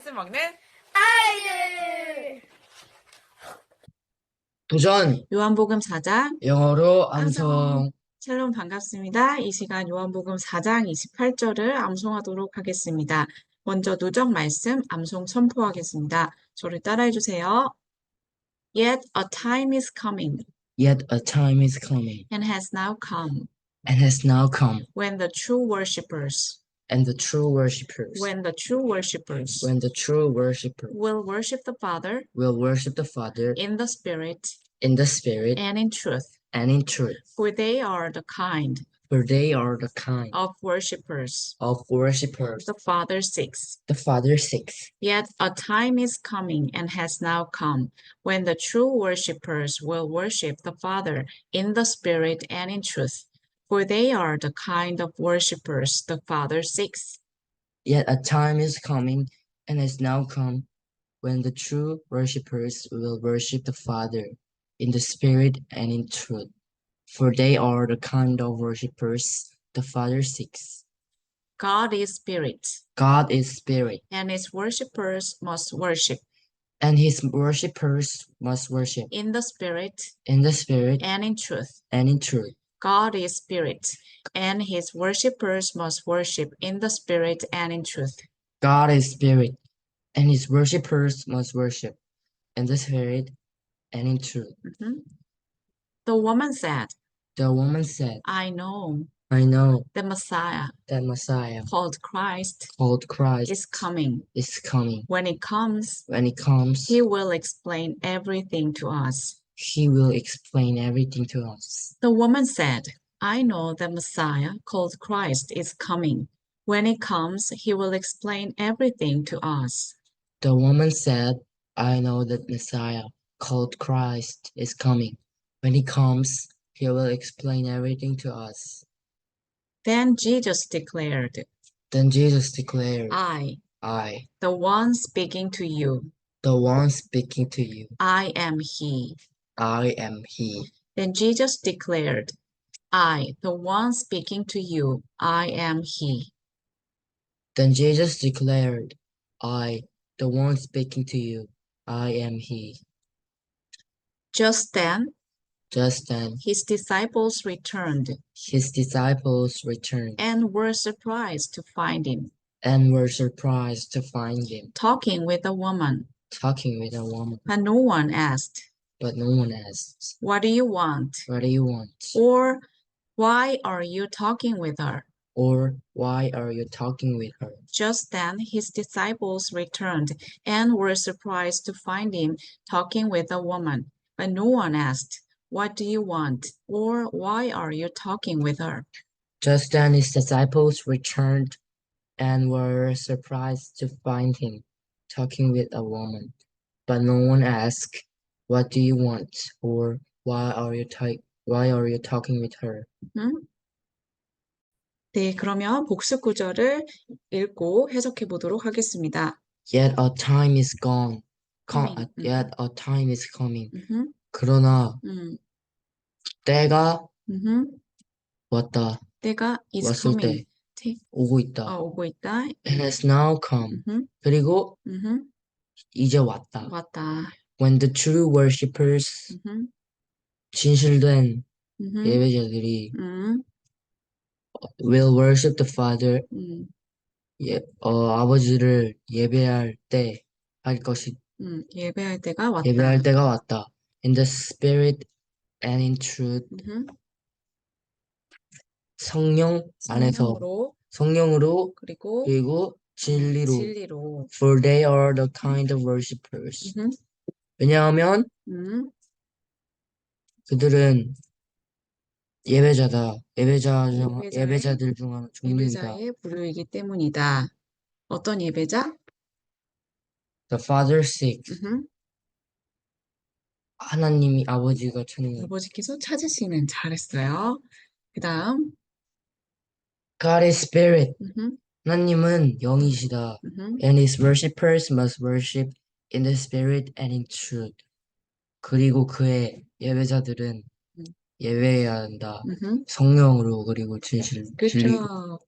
말씀 먹는 아이들 도전 요한복음 4장 영어로 암송. 암송 샬롬 반갑습니다. 이 시간 요한복음 4장 28절을 암송하도록 하겠습니다. 먼저 누적 말씀 암송 선포하겠습니다. 저를 따라해 주세요. Yet a time is coming Yet a time is coming and has now come and has now come when the true worshippers and the true worshippers when the true worshippers when the true worshipper will worship the Father will worship the Father in the Spirit in the spirit and in truth, and in truth. For they are the kind for they are the kind of worshippers of worshippers the Father seeks. the Father seeks. Yet a time is coming and has now come when the true worshippers will worship the Father in the Spirit and in truth, for they are the kind of worshippers the Father seeks. Yet a time is coming and has now come when the true worshippers will worship the Father in the spirit and in truth. For they are the kind of worshippers the Father seeks. God is Spirit, God is spirit, and his worshippers must worship and his worshippers must worship in the Spirit in the spirit and in truth. and in truth. God is Spirit, and his worshippers must worship in the Spirit and in truth. God is spirit, and his worshippers must worship in the spirit and in truth. Mhm. The woman said, The woman said, I know I know the Messiah the Messiah called Christ called Christ is coming. is coming. When it comes, When he comes, he will explain everything to us. He will explain everything to us. The woman said, I know the Messiah called Christ is coming. When he comes, he will explain everything to us. The woman said, I know that Messiah called Christ is coming. When he comes, he will explain everything to us. Then Jesus declared, Then Jesus declared, I, I, the one speaking to you, the one speaking to you, I am he. I am he. Then Jesus declared, I, the one speaking to you, I am he. Then Jesus declared, I, the one speaking to you, I am he. Just then, Just then, his disciples returned his disciples returned and were surprised to find him and were surprised to find him talking with a woman. talking with a woman. And no one asked, But no one asked, What do you want? What do you want? Or why are you talking with her? Or why are you talking with her? Just then his disciples returned and were surprised to find him talking with a woman. But no one asked, What do you want? Or why are you talking with her? Just then his disciples returned and were surprised to find him talking with a woman. But no one asked, What do you want? Or why are you ta- why are you talking with her? 네, 그러면 복습 구절을 읽고 해석해 보도록 하겠습니다. Yet a time is gone. Co- Coming. 음. yet a time is coming. 음흠, 그러나 음, 때가 음흠. 왔다. 때가 is 왔을 coming. 때 오고 있다. 어, 오고 있다. It has now come. 음흠, 그리고 음흠. 이제 왔다. 왔다. When the true worshippers 음흠, 진실된 음흠, 예배자들이 음, will worship the Father 음, 예, 어, 아버지를 예배할 때 할 것이 음, 예배할 때가 왔다. 예배할 때가 왔다. In the spirit and in truth 음흠. 성령 안에서 성령으로 성령으로 그리고 그리고 진리로 진리로. for they are the kind of worshippers 음흠, 왜냐하면 음, 그들은 예배자다. 예배자 중 예배자의- 예배자들 중 하나 종류이다. 예배자의 부류이기 때문이다. 어떤 예배자? The Father seeks. 음흠, 하나님이 아버지가 찾는 아버지께서 찾으시는 잘했어요. 그 다음, God is spirit. 하나님은 영이시다. and his worshippers must worship in the spirit and in truth. 그리고 그의 예배자들은 음. 예배해야 한다. 음흠. 성령으로 그리고 진실, 진리로. 그렇죠.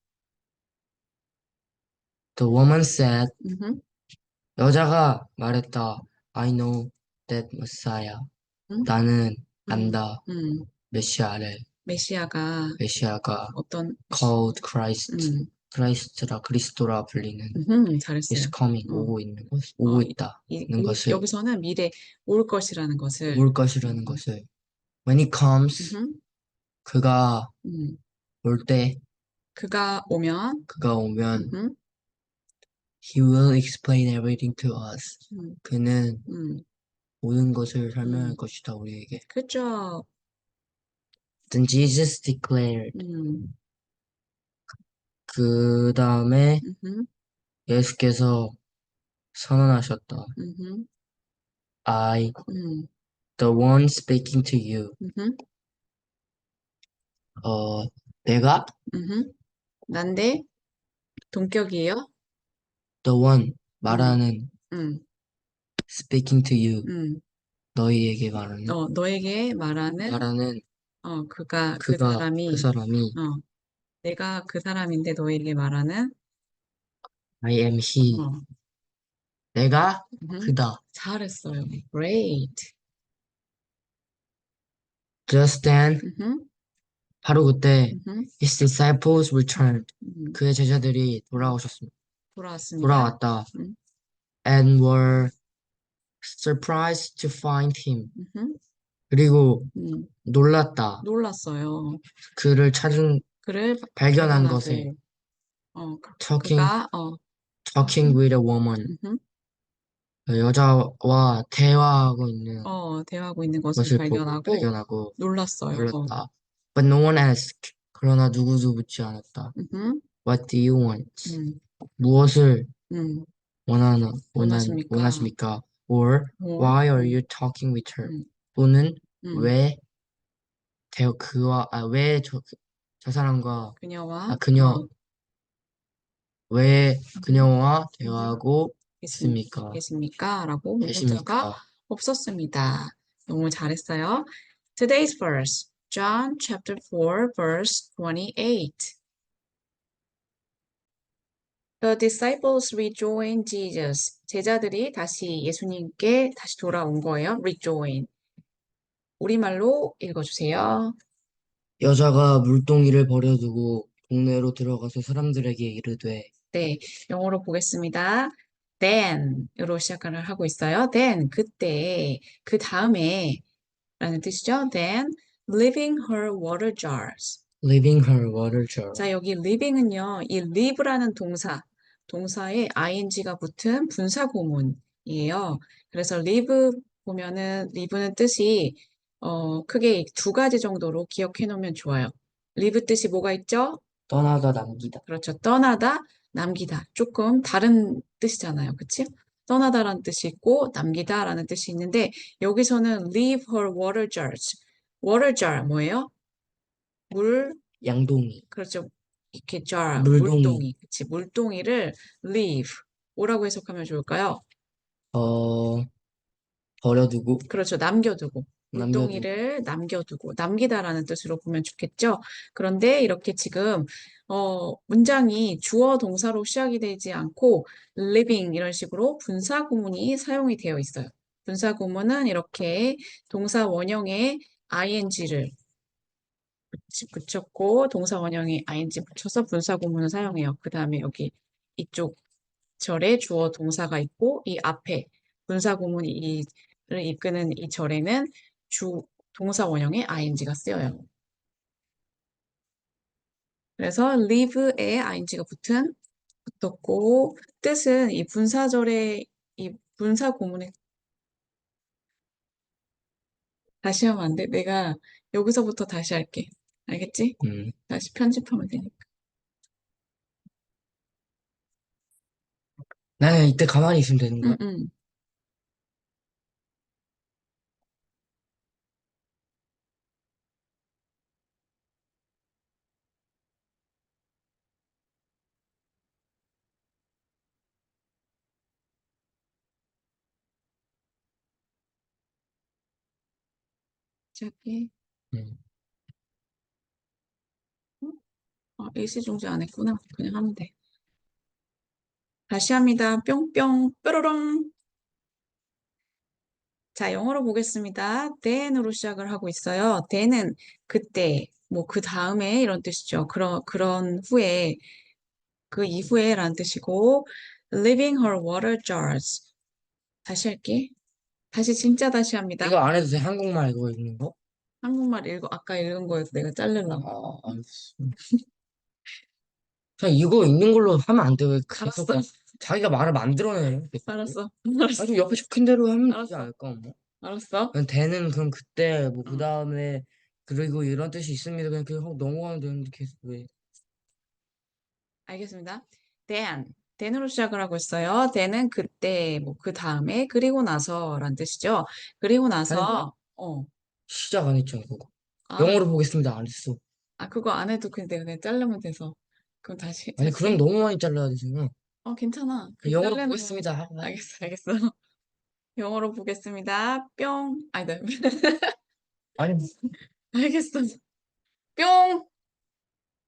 The woman said, 음흠, 여자가 말했다. I know that Messiah. 응? 나는 음, 안다. 음, 메시아를. 메시아가 메시아가 어떤, called Christ. 음, 크라이스트라 그리스도라 불리는 음, 잘했어요. is coming 어. 오고 있는 것 오고 어, 있다는 이, 것을 여기서는 미래 올 것이라는 것을. 올 것이라는 음. 것을. When he comes 음흠, 그가 음, 올 때 그가 오면. 그가 오면 음흠, he will explain everything to us. 음, 그는 음, 모든 것을 설명할 음. 것이다 우리에게. 그죠? Then Jesus declared 음, 그 다음에 음흠, 예수께서 선언하셨다. 음흠, I 음, the one speaking to you. 음흠, 어 내가? 음흠. 난데? 동격이에요? the one 말하는 음, speaking to you. 음. 너희에게 말하는 어, 너에게 말하는 말하는 어, 그가 그 그가 사람이. 그 사람이. 어, 내가 그 사람인데 너에게 말하는? I am he. 어, 내가 음흠. 그다. 잘했어요. Great. just then 바로 그때 his disciples returned. 음, 그의 제자들이 돌아오셨습니다. 돌아왔습니다. 돌아왔다. 음. and were surprised to find him. 그리고 음, 놀랐다. 놀랐어요. 그를 찾은 그를 발견한 것에 어, 그- talking 그가 어, talking with a woman. 여자와 대화하고 있는 어, 대화하고 있는 것을 것을 보고 발견하고 발견하고 놀랐어요. 놀랐다. but no one asked. 그러나 누구도 묻지 않았다. 음흠, what do you want? 음, 무엇을 음, 원하나 원한 원하십니까? 원하십니까? Or or, why are 음, you talking with her? 음, 또는 음, 왜 대, 그와 아, 왜 저 저 사람과 그녀와 아, 그녀 어, 왜 음, 그녀와 대화하고 있습니까? 계십니까? 라고 문자가 계십니까? 없었습니다. 너무 잘했어요. Today's verse, John chapter 4, verse 28. The disciples rejoined Jesus. 제자들이 다시 예수님께 다시 돌아온 거예요. rejoin. 우리말로 읽어주세요. 여자가 물동이를 버려두고 동네로 들어가서 사람들에게 이르되 네, 영어로 보겠습니다. then으로 시작을 하고 있어요. then, 그때, 그 다음에 라는 뜻이죠. then, leaving her water jars. leaving her water jar 자, 여기 leaving은요, 이 leave라는 동사, 동사에 ing가 붙은 분사 구문이에요. 그래서 leave 보면은 leave는 뜻이 어, 크게 두 가지 정도로 기억해 놓으면 좋아요. leave 뜻이 뭐가 있죠? 떠나다 남기다 그렇죠. 떠나다, 남기다. 조금 다른 뜻이잖아요. 그치? 떠나다라는 뜻이 있고 남기다라는 뜻이 있는데 여기서는 leave her water jars. water jar 뭐예요? 물 양동이 그렇죠. 이렇게 jar, 물동이. 물동이. 그치. 물동이를 leave. 뭐라고 해석하면 좋을까요? 어 버려두고 그렇죠. 남겨두고. 물동이를 남겨두고. 남기다라는 뜻으로 보면 좋겠죠. 그런데 이렇게 지금, 어, 문장이 주어 동사로 시작이 되지 않고 living 이런 식으로 분사 구문이 사용이 되어 있어요. 분사 구문은 이렇게 동사 원형에 ing를 붙였고 동사 원형에 ing 붙여서 분사 구문을 사용해요. 그 다음에 여기 이쪽 절에 주어 동사가 있고 이 앞에 분사 구문 이를 이끄는 이 절에는 주 동사 원형에 ing가 쓰여요. 그래서 live에 ing가 붙은 붙었고 뜻은 이 분사절의 이 분사 구문에 다시 하면 안 돼? 내가 여기서부터 다시 할게. 알겠지? 음 다시 편집하면 되니까. 나는 이때 가만히 있으면 되는 거야 응, 응. 시작해. 음. 어, 일시 중지 안 했구나. 그냥 하면 돼. 다시 합니다. 뿅뿅, 뾰로롱. 자, 영어로 보겠습니다. then으로 시작을 하고 있어요. then은 그때, 뭐 그 다음에 이런 뜻이죠. 그런 그런 후에 그 이후에라는 뜻이고 leaving her water jars. 다시 할게. 다시 진짜 다시 합니다. 이거 안 해도 돼? 한국말 이거 읽는 거? 한국말 읽어 아까 읽은 거에서 내가 자르려고. 아, 알겠어. 그냥 이거 읽는 걸로 하면 안 돼. 왜 계속 알았어. 그냥 자기가 말을 만들어내. 알았어. 아, 알았어. 좀 옆에 적힌 대로 하면 되지 알았어. 않을까? 뭐. 알았어. 그냥 대는 그럼 그때 뭐 어. 그 다음에 그리고 이런 뜻이 있습니다. 그냥 그냥 하고 넘어가면 되는데 계속 왜? 알겠습니다. then. Then으로 시작을 하고 있어요. then은 그때, 뭐 그 다음에, 그리고 나서라는 뜻이죠. 그리고 나서 어. 시작 안 했잖아 그거. 아, 영어로 보겠습니다. 안 했어. 아 그거 안 해도 내가 그냥 자르면 돼서. 그럼 다시 아니 다시. 그럼 너무 많이 잘라야 되잖아. 어, 괜찮아. 그 영어로 자르면 보겠습니다. 하고. 알겠어, 알겠어. 영어로 보겠습니다. 뿅. 아니다. 아니 알겠어. 뿅.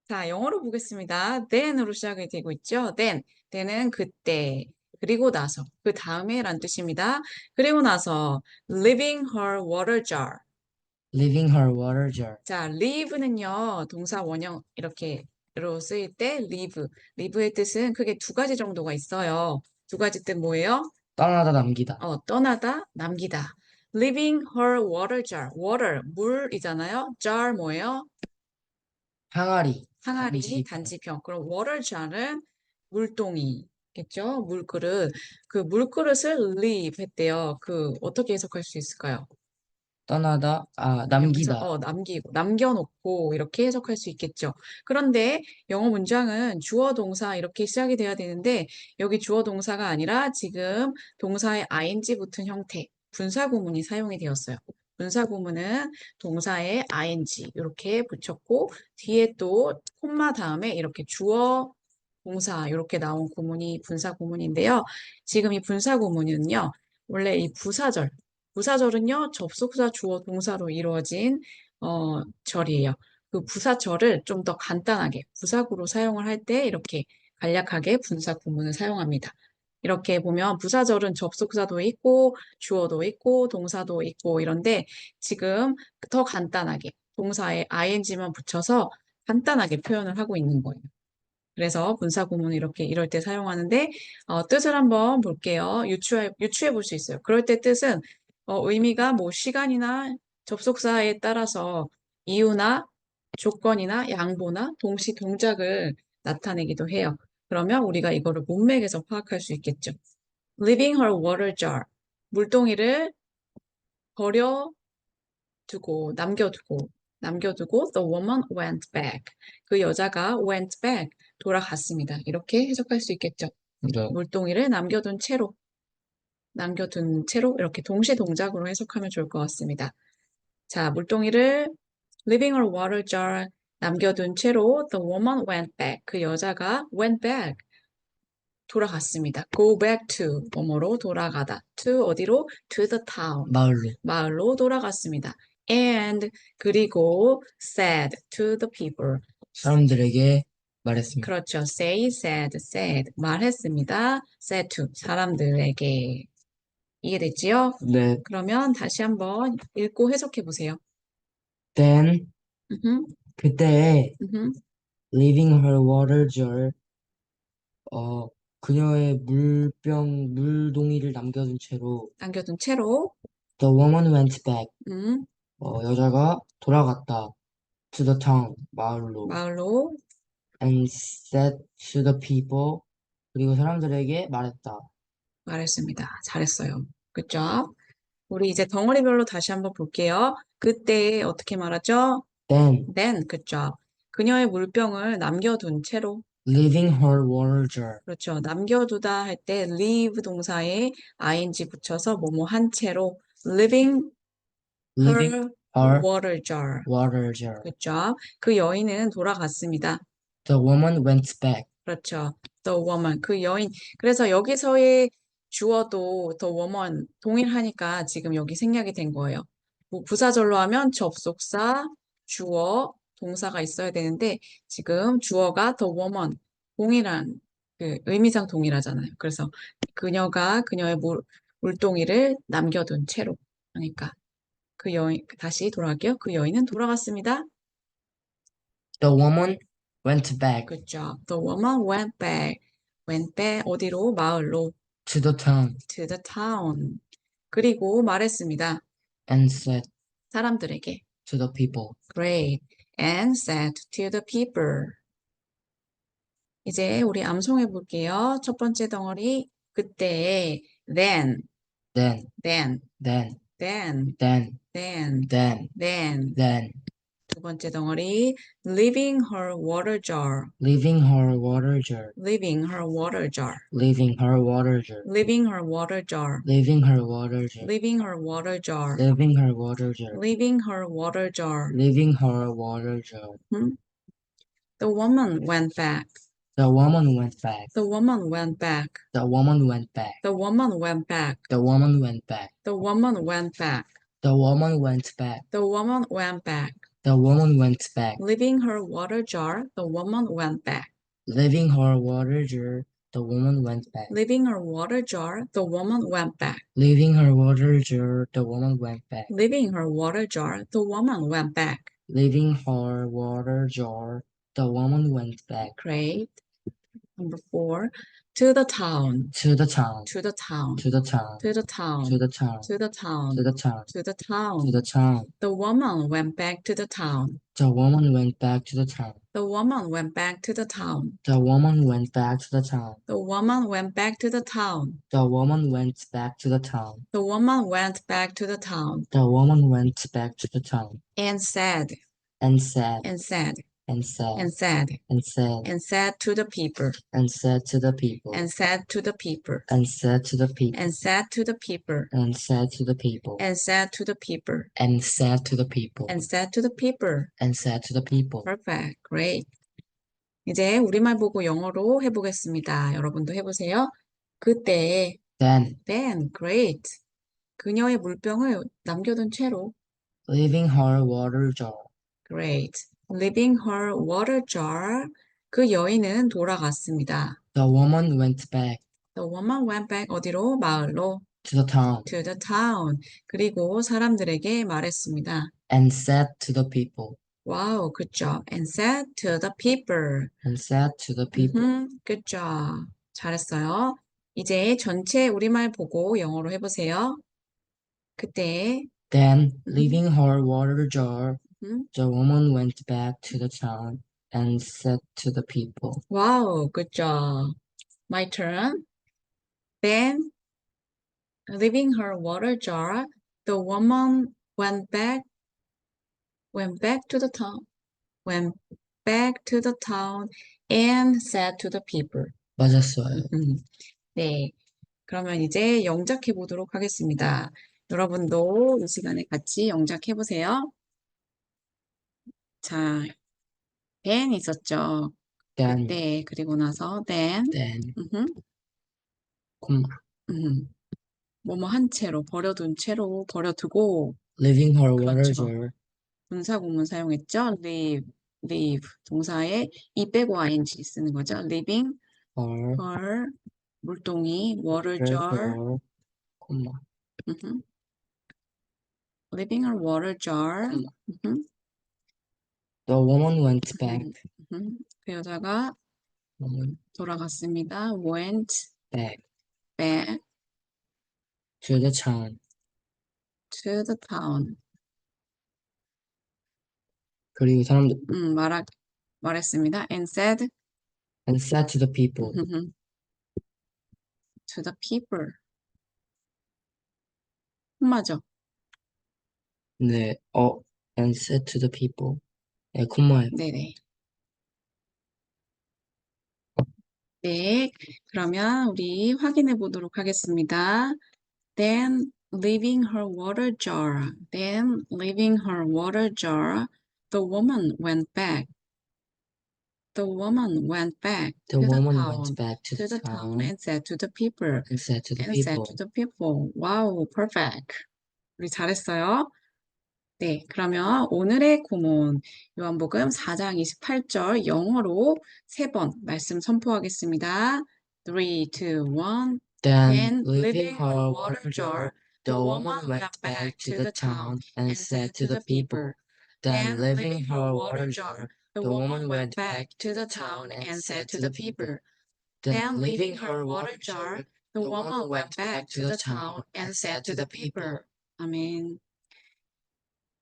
자, 영어로 보겠습니다. then으로 시작이 되고 있죠. then. then은 그때, 그리고 나서, 그 다음에 란 뜻입니다. 그리고 나서 leaving her water jar. leaving her water jar. 자, leave는요, 동사 원형 이렇게 로 쓰일 때 leave. leave의 뜻은 크게 두 가지 정도가 있어요. 두 가지 뜻 뭐예요? 떠나다 남기다. 어, 떠나다, 남기다. leaving her water jar. water, 물이잖아요. jar 뭐예요? 항아리. 항아리, 단지평. 단지평. 그럼 water jar은 물동이겠죠? 물그릇. 그 물그릇을 leave 했대요. 그 어떻게 해석할 수 있을까요? 떠나다 아 남기다. 어, 남기고, 남겨놓고 이렇게 해석할 수 있겠죠. 그런데 영어 문장은 주어 동사 이렇게 시작이 돼야 되는데 여기 주어 동사가 아니라 지금 동사의 ing 붙은 형태, 분사 구문이 사용이 되었어요. 분사 구문은 동사의 ing 이렇게 붙였고 뒤에 또 콤마 다음에 이렇게 주어 동사 이렇게 나온 구문이 분사 구문인데요. 지금 이 분사 구문은요. 원래 이 부사절 부사절은요, 접속사 주어 동사로 이루어진 어, 절이에요. 그 부사절을 좀 더 간단하게 부사구로 사용을 할 때 이렇게 간략하게 분사 구문을 사용합니다. 이렇게 보면 부사절은 접속사도 있고 주어도 있고 동사도 있고 이런데 지금 더 간단하게 동사에 ing만 붙여서 간단하게 표현을 하고 있는 거예요. 그래서 분사 구문을 이렇게 이럴 때 사용하는데 어, 뜻을 한번 볼게요. 유추해 유추해 볼 수 있어요. 그럴 때 뜻은 어, 의미가 뭐 시간이나 접속사에 따라서 이유나 조건이나 양보나 동시 동작을 나타내기도 해요. 그러면 우리가 이거를 문맥에서 파악할 수 있겠죠. Leaving her water jar. 물동이를 버려두고, 남겨두고, 남겨두고, the woman went back. 그 여자가 went back, 돌아갔습니다. 이렇게 해석할 수 있겠죠. 네. 물동이를 남겨둔 채로, 남겨둔 채로 이렇게 동시 동작으로 해석하면 좋을 것 같습니다. 자, 물동이를 leaving her water jar 남겨둔 채로 the woman went back. 그 여자가 went back. 돌아갔습니다. go back to 뭐뭐로 돌아가다. to 어디로? to the town. 마을로. 마을로 돌아갔습니다. and 그리고 said to the people. 사람들에게 말했습니다. 그렇죠. say, said, said 말했습니다. said to 사람들에게 이해됐지요? 네. 그러면 다시 한번 읽고 해석해 보세요. Then 음흠, 그때 음흠. leaving her water jar 어 그녀의 물병 물동이를 남겨둔 채로 남겨둔 채로 the woman went back 음, 어 여자가 돌아갔다 to the town 마을로 마을로 and said to the people 그리고 사람들에게 말했다. 말했습니다. 잘했어요. 그죠? 우리 이제 덩어리별로 다시 한번 볼게요. 그때 어떻게 말하죠? Then then, 그죠? 그녀의 물병을 남겨둔 채로 leaving her water jar 그렇죠. 남겨두다 할 때 leave 동사에 ing 붙여서 뭐뭐 한 채로 leaving leaving her her water jar. water jar 그렇죠. 그 여인은 돌아갔습니다. the woman went back 그렇죠. The woman, 그 여인. 그래서 여기서의 주어도 the woman 동일하니까 지금 여기 생략이 된 거예요. 뭐 부사절로 하면 접속사, 주어, 동사가 있어야 되는데 지금 주어가 the woman 동일한 그 의미상 동일하잖아요. 그래서 그녀가 그녀의 물, 물동이를 남겨둔 채로 그러니까 그 여인 다시 돌아갈게요. 그 여인은 돌아갔습니다. The woman went back Good job. The woman went back. went back 어디로? 마을로. to the town to the town. 그리고 말했습니다. and said 사람들에게. To the people, Great. And said to the people. 이제 우리 암송해 볼게요. 첫 번째 덩어리. 그때 then, then, then, then, then, then, then, then, then. then, 두 번째 덩어리. leaving her water jar. leaving her water jar, leaving her water jar. leaving her water jar, leaving her water jar. leaving her water jar, leaving her water jar. leaving her water jar, leaving her water jar. leaving her water jar. The woman went back. The woman went back. The woman went back. The woman went back. The woman went back. The woman went back. The woman went back. The woman went back. The woman went back. The woman went back. Leaving her water jar, the woman went back. Leaving her water jar, the woman went back. Leaving her water jar, the woman went back. Leaving her water jar, the woman went back. Leaving her water jar, the woman went back. Leaving her water jar, the woman went back. Great. Number four. To the town. To the town. To the town. To the town. To the town. To the town. To the town. To the town. To the To the town. The woman went back to the town. The woman went back to the town. The woman went back to the town. The woman went back to the town. The woman went back to the town. The woman went back to the town. The woman went back to the town The woman went back to the town and said, and said and said, and said and said, and said and said to the people, and said to the people and said to the people, and said to the people and said to the people, and said to the people and said to the people, and said to the people and said to the people. and said to the people. Perfect. Great. 이제 우리말 보고 영어로 해보겠습니다. 여러분도 해보세요. 그때, Then, then, great. 그녀의 물병을 남겨둔 채로, leaving her water jar, great. Leaving her water jar. 그 여인은 돌아갔습니다. the woman went back The woman went back 어디로? 마을로. to the town To the town. 그리고 사람들에게 말했습니다. and said to the people Wow, good job. And said to the people. and said to the people. 음, good job. 잘했어요. 이제 전체 우리말 보고 영어로 해보세요. 그때, Then, Mhm. leaving her water jar, Mhm. the woman went back to the town and said to the people. wow, good job. My turn. Then, leaving her water jar, the woman went back, went back to the town, went back to the town and said to the people. 맞았어요. 음, 네. 그러면 이제 영작해 보도록 하겠습니다. 여러분도 이 시간에 같이 영작해 보세요. 자, then 있었죠. Then, 네, 그리고 나서 then, then, 음흠, 콤마. 음, 뭐뭐 한 채로, 버려둔 채로, 버려두고, leaving her water 그렇죠. jar, 분사 구문 사용했죠. leave, leave, 동사에 이 빼고 ing 쓰는 거죠. leaving her her, 물동이, water jar, jar, 콤마. 음흠. leaving her water jar, 음. 음흠, The woman went back. 그 여자가 woman 돌아갔습니다. went back back to the town to the town. 그리고 사람들 음, 말하, 말했습니다. and said and said to the people. to the people. 맞죠? 네, 어, and said to the people. 네, 콤마예요. 네네. 네, 그러면 우리 확인해 보도록 하겠습니다. Then leaving her water jar, then leaving her water jar, the woman went back. The woman went back The to the woman town, went back to to the the town town and said to the people, and said to the and said people. to the people. 와우, perfect. 우리 잘했어요. 네, 그러면 오늘의 구문 요한복음 4장 28절 영어로 세 번 말씀 선포하겠습니다. Three, two, one. Then, Then, leaving her water jar, the woman went back to the town and said to the people. Then, leaving her water jar, the woman went back to the town and said to the people. Then, leaving her water jar, the woman went back to the town and said to the people. 아멘.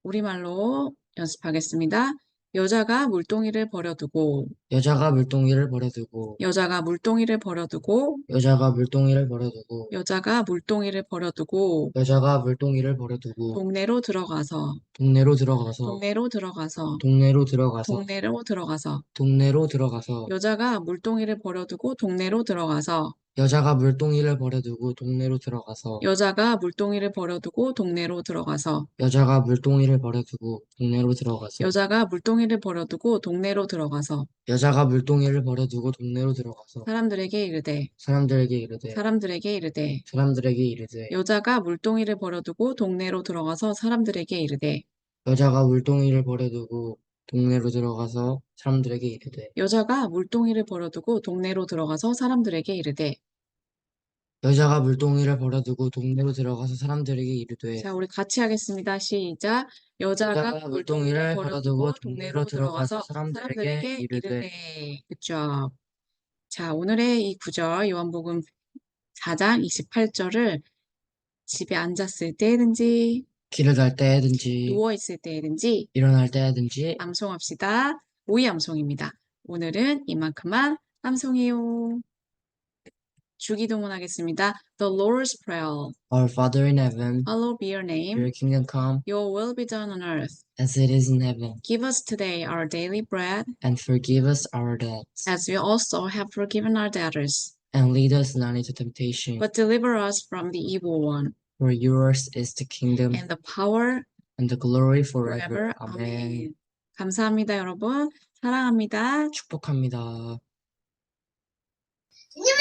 우리말로 연습하겠습니다. 여자가 물동이를 버려두고, 여자가 물동이를 버려두고, 여자가 물동이를 버려두고, 여자가 물동이를 버려두고, 여자가 물동이를 버려두고, 여자가 물동이를 버려두고, 동네로 들어가서, 동네로 들어가서, 동네로 들어가서, 동네로 들어가서, 동네로 들어가서, 동네로 들어가서, 여자가 물동이를 버려두고 동네로 들어가서, 여자가 물동이를 버려두고 동네로 들어가서, 여자가 물동이를 버려두고 동네로 들어가서, 여자가 물동이를 버려두고 동네로 들어가서, 여자가 물동이를 버려두고 동네로 들어가서, 여자가 물동이를 버려두고 동네로 들어가서, 사람들에게 이르되, 사람들에게 이르되, 사람들에게 이르되, 사람들에게 이르되, 여자가 물동이를 버려두고 동네로 들어가서 사람들에게 이르되, 여자가 물동이를 버려두고 동네로 들어가서 사람들에게 이르되, 여자가 물동이를 버려두고 동네로 들어가서 사람들에게 이르되. 여자가 물동이를 버려두고 동네로 들어가서 사람들에게 이르되, 자, 우리 같이 하겠습니다. 시작. 여자가 여자가 물동이를 버려두고 동네로 들어가서 사람들에게. 이르되. 그쵸. 자, 오늘의 이 구절, 요한복음 4장 28절을 집에 앉았을 때든지, 길을 갈 때든지, 누워있을 때든지, 일어날 때든지, 암송합시다. 오이 암송입니다. 오늘은 이만큼만 암송해요. 주기도문 하겠습니다. The Lord's Prayer. Our Father in heaven, Hallowed be your name. your kingdom come, Your will be done on earth. as it is in heaven, Give us today our daily bread, and forgive us our debts, as we also have forgiven our debtors. and lead us not into temptation, But deliver us from the evil one, For yours is the kingdom and the power and the glory forever. forever. 아멘. 감사합니다, 여러분. 사랑합니다. 축복합니다. 님을